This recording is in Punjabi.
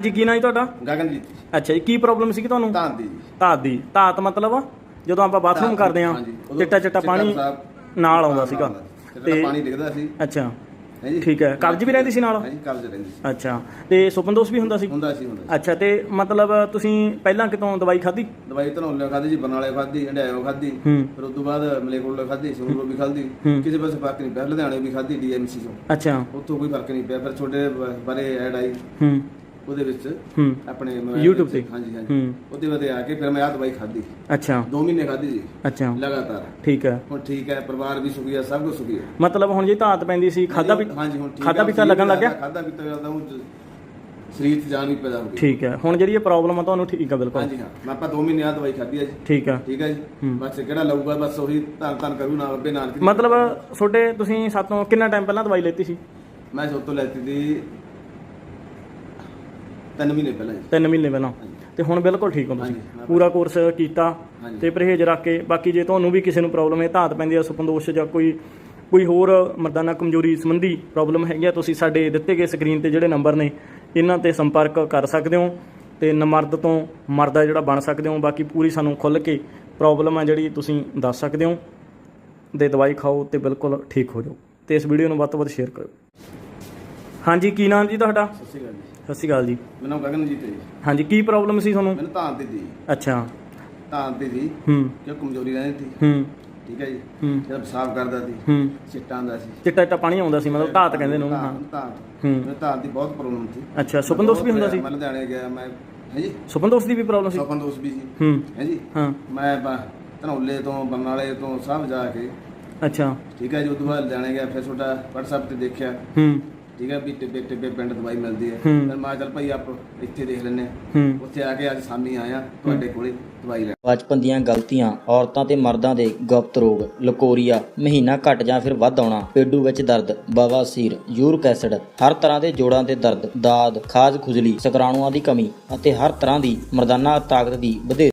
ਜੀ ਕੀ ਨਾਂ ਜੀ ਤੁਹਾਡਾ? ਗਗਨਜੀਤ ਅੱਛਾ ਜੀ ਕੀ ਪ੍ਰੋਬਲਮ ਸੀ ਤੁਹਾਨੂੰ? ਤਾਂ ਦੀ। ਜੀ ਧਾਤ ਦੀ। ਧਾਤ ਮਤਲਬ ਜਦੋਂ ਆਪਾਂ ਬਾਥਰੂਮ ਧਾਤ, ਕਰਦੇ ਆ ਹਾਂਜੀ। ਉਦੋਂ ਚਿੱਟਾ ਚਿੱਟਾ ਪਾਣੀ ਸਾਹਿਬ ਨਾਲ ਆਉਂਦਾ ਸੀਗਾ। ਤੇ ਤੇ ਪਾਣੀ ਡਿੱਗਦਾ ਸੀ। ਅੱਛਾ। ਹੈ ਜੀ। ਠੀਕ ਹੈ। ਕਬਜ਼ ਵੀ ਰਹਿੰਦੀ ਸੀ ਨਾਲ? ਹਾਂਜੀ ਕਬਜ਼ ਰਹਿੰਦੀ ਸੀ। ਅੱਛਾ। ਤੇ ਸੁਪਨ ਦੋਸ਼ ਵੀ ਹੁੰਦਾ ਸੀ? ਹੁੰਦਾ ਸੀ ਹੁੰਦਾ ਸੀ। ਅੱਛਾ ਤੇ ਮਤਲਬ ਤੁਸੀਂ ਪਹਿਲਾਂ ਕਿਤੋਂ ਦਵਾਈ ਖਾਧੀ? ਦਵਾਈ ਧਨੌਲੇ ਖਾਦੀ ਜੀ ਬਰਨਾਲੇ ਖਾਦੀ ਹੰਡਾਇਓ ਖਾਦੀ ਹੂੰ। ਫਿਰ ਉਸ ਤੋਂ ਬਾਅਦ ਮਲੇਕੋਲੇ ਖਾਦੀ ਸੰਗਰੂਰ ਵੀ ਖਾਦੀ ਹੂੰ। ਕਿਸੇ ਪਾਸੇ ਫ਼ਰਕ ਨਹੀਂ ਪਿਆ। ਲੁਧਿਆਣੇ ਵੀ ਖਾਦੀ ਡੀਐਮਸੀ ਤੋਂ ਅੱਛਾ। ਉੱਥੋਂ ਕੋਈ ਫ਼ਰਕ ਨਹੀਂ ਪਿਆ। ਫਿਰ ਛੋਟੇ ਬਾਰੇ ਐਡ ਆਈ। ਹੂੰ। ਉਹਦੇ ਵਿੱਚ ਹੂੰ। ਆਪਣੇ ਮੋਬਾਈਲ YouTube ਵਿੱਚ। ਤੇ? ਹਾਂਜੀ ਹਾਂਜੀ। ਹੂੰ। ਉਹਦੇ ਬਾਅਦ ਆ ਕੇ ਫਿਰ ਮੈਂ ਆ ਦਵਾਈ ਖਾਦੀ ਅੱਛਾ। 2 ਮਹੀਨੇ ਖਾਦੀ ਜੀ ਅੱਛਾ। ਲਗਾਤਾਰ। ਠੀਕ ਹੈ। ਹੁਣ ਠੀਕ ਹੈ ਪਰਿਵਾਰ ਵੀ ਸੁਖੀ ਹੈ ਸਭ ਕੁਝ ਸੁਖੀ ਹੈ। ਮਤਲਬ ਹੁਣ ਜੇ ਧਾਤ ਪੈਂਦੀ ਸੀ ਖਾਦਾ ਵੀ ਹਾਂਜੀ ਹੁਣ ਠੀਕ ਖਾਧਾ ਹੈ, ਪੀਤਾ ਲੱਗਣ ਲੱਗ ਗਿਆ? ਖਾਧਾ ਪੀਤਾ ਲੱਗਦਾ ਹੁਣ ਸਰੀਰ 'ਚ ਜਾਨ ਵੀ ਪੈਦਾ ਹੋ ਗਈ। ਠੀਕ ਹੈ। ਹੁਣ ਜਿਹੜੀ ਇਹ ਪ੍ਰੋਬਲਮ ਆ ਤੁਹਾਨੂੰ ਠੀਕ ਆ ਬਿਲਕੁਲ। ਹਾਂਜੀ ਹਾਂ। ਮੈਂ ਆਪਾਂ 2 ਮਹੀਨੇ ਆ ਦਵਾਈ ਖਾਧੀ ਹੈ ਜੀ। ਠੀਕ ਆ ਠੀਕ ਹੈ ਜੀ। ਹੂੰ। ਬਸ ਕਿਹੜਾ ਲਊਗਾ ਬਸ ਉਹੀ ਧੰਨ ਧੰਨ ਕਰੂ ਨਾ ਅੱਬੇ ਨਾਨਕ ਦੀ। ਮਤਲਬ ਤੁਹਾਡੇ ਤੁਸੀਂ ਸਾਤੋਂ ਕਿੰਨਾ ਟਾਈਮ ਪਹਿਲਾਂ ਦਵਾਈ ਲੈਤੀ ਸੀ? ਮੈਂ ਸੋਤੋਂ ਲੈਤੀ ਦੀ 3 ਮਹੀਨੇ ਪਹਿਲਾਂ ਜੀ। 3 ਮਹੀਨੇ ਪਹਿਲਾਂ। ਤੇ ਹੁਣ ਬਿਲਕੁਲ ਠੀਕ ਹੋ ਤੁਸੀਂ। ਹਾਂਜੀ, ਪੂਰਾ ਕੋਰਸ ਕੀਤਾ ਹਾਂਜੀ। ਤੇ ਪਰਹੇਜ਼ ਰੱਖ ਕੇ ਬਾਕੀ ਜੇ ਤੁਹਾਨੂੰ ਵੀ ਕਿਸੇ ਨੂੰ ਪ੍ਰੋਬਲਮ ਹੈ ਧਾਤ ਪੈਂਦੀ ਆ ਸੁਪਨਦੋਸ਼ ਜਾਂ ਕੋਈ ਕੋਈ ਹੋਰ ਮਰਦਾਨਾ ਕਮਜ਼ੋਰੀ ਸੰਬੰਧੀ ਪ੍ਰੋਬਲਮ ਹੈਗੀ ਆ ਤੁਸੀਂ ਸਾਡੇ ਦਿੱਤੇ ਗਏ ਸਕਰੀਨ ਤੇ ਜਿਹੜੇ ਨੰਬਰ ਨੇ ਇਹਨਾਂ ਤੇ ਸੰਪਰਕ ਕਰ ਸਕਦੇ ਹੋ ਤੇ ਨਮਰਦ ਤੋਂ ਮਰਦਾ ਜਿਹੜਾ ਬਣ ਸਕਦੇ ਹੋ ਬਾਕੀ ਪੂਰੀ ਸਾਨੂੰ ਖੁੱਲ ਕੇ ਪ੍ਰੋਬਲਮ ਆ ਜਿਹੜੀ ਤੁਸੀਂ ਦੱਸ ਸਕਦੇ ਹੋ ਦੇ ਦਵਾਈ ਖਾਓ ਤੇ ਬਿਲਕੁਲ ਠੀਕ ਹੋ ਜਾਓ। ਤੇ ਇਸ ਵੀਡੀਓ ਨੂੰ ਵੱਧ ਤੋਂ ਵੱਧ ਸ਼ੇਅਰ ਕਰੋ ਹਾਂਜੀ ਕੀ ਨਾਮ ਜੀ ਤੁਹਾਡਾ? ਸਤਿ ਸ਼੍ਰੀ ਅਕਾਲ ਜੀ। ਸਤਿ ਸ਼੍ਰੀ ਅਕਾਲ ਜੀ। ਮੇਰਾ ਨਾਮ ਗਗਨਜੀਤ ਹੈ ਜੀ। ਹਾਂਜੀ ਕੀ ਪ੍ਰੋਬਲਮ ਸੀ ਤੁਹਾਨੂੰ? ਮੈਨੂੰ ਤਾਂ ਦੀ ਦੀ ਅੱਛਾ। ਤਾਂ ਦੀ ਦੀ ਹੂੰ। ਕਿ ਕਮਜ਼ੋਰੀ ਰਹਿੰਦੀ ਸੀ। ਹੂੰ। ਠੀਕ ਹੈ ਜੀ। ਜਦ ਸਾਫ਼ ਕਰਦਾ ਸੀ। ਹੂੰ। ਚਿੱਟਾ ਆਂਦਾ ਸੀ। ਚਿੱਟਾ ਚਿੱਟਾ ਪਾਣੀ ਆਉਂਦਾ ਸੀ ਮਤਲਬ ਧਾਤ ਕਹਿੰਦੇ ਨੇ ਹਾਂ। ਤਾਂ ਹੂੰ। ਮੈਨੂੰ ਤਾਂ ਦੀ ਬਹੁਤ ਪ੍ਰੋਬਲਮ ਸੀ। ਅੱਛਾ ਸੁਪਨ ਦੋਸ਼ ਵੀ ਹੁੰਦਾ ਸੀ? ਮੈਂ ਲੁਧਿਆਣੇ ਗਿਆ ਮੈਂ ਹੈ ਜੀ? ਸੁਪਨ ਦੋਸ਼ ਦੀ ਵੀ ਪ੍ਰੋਬਲਮ ਸੀ? ਸਪਨ ਦੋਸਤ ਵੀ ਸੀ। ਹੂੰ। ਹੈ ਜੀ? ਹਾਂ। ਮੈਂ ਧਨੌਲੇ ਤੋਂ ਬਰਨਾਲੇ ਤੋਂ ਸਭ ਜਾ ਕੇ ਅੱਛਾ। ਠੀਕ ਹੈ ਜੀ ਉਦੋਂ ਬਾਅਦ ਲੁਧਿਆਣੇ ਗਿਆ ਫਿਰ ਤੁਹਾਡਾ WhatsApp ਤੇ ਦੇਖਿਆ। ਹੂੰ। ਠੀਕ ਹੈ ਵੀ ਟਿੱਬੇ ਟਿੱਬੇ ਪਿੰਡ ਦਵਾਈ ਮਿਲਦੀ ਹੈ। ਫਿਰ ਮੈਂ ਕਿਹਾ ਚੱਲ ਭਾਈ ਆਪ ਇੱਥੇ ਦੇਖ ਹੂੰ। ਉੱਥੇ ਆ ਕੇ ਅੱਜ ਸਾਮੀ ਆਇਆ ਤੁਹਾਡੇ ਕੋਲੇ ਦਵਾਈ ਲੈਣ। ਬਚਪਨ ਦੀਆਂ ਗਲਤੀਆਂ ਔਰਤਾਂ ਤੇ ਮਰਦਾਂ ਦੇ ਗੁਪਤ ਰੋਗ ਲਕੋਰੀਆ ਮਹੀਨਾ ਘਟ ਜਾਂ ਫਿਰ ਵੱਧ ਆਉਣਾ ਪੇਡੂ ਵਿੱਚ ਦਰਦ ਬਵਾਸੀਰ ਯੂਰਿਕ ਐਸਿਡ ਹਰ ਤਰ੍ਹਾਂ ਦੇ ਜੋੜਾਂ ਦੇ ਦਰਦ ਦਾਦ ਖਾਜ ਖੁਜਲੀ ਸ਼ੁਕਰਾਣੂਆਂ ਦੀ ਕਮੀ ਅਤੇ ਹਰ ਤਰ੍ਹਾਂ ਦੀ ਮਰਦਾਨਾ ਤਾਕਤ ਦੀ ਵਧੇਰੇ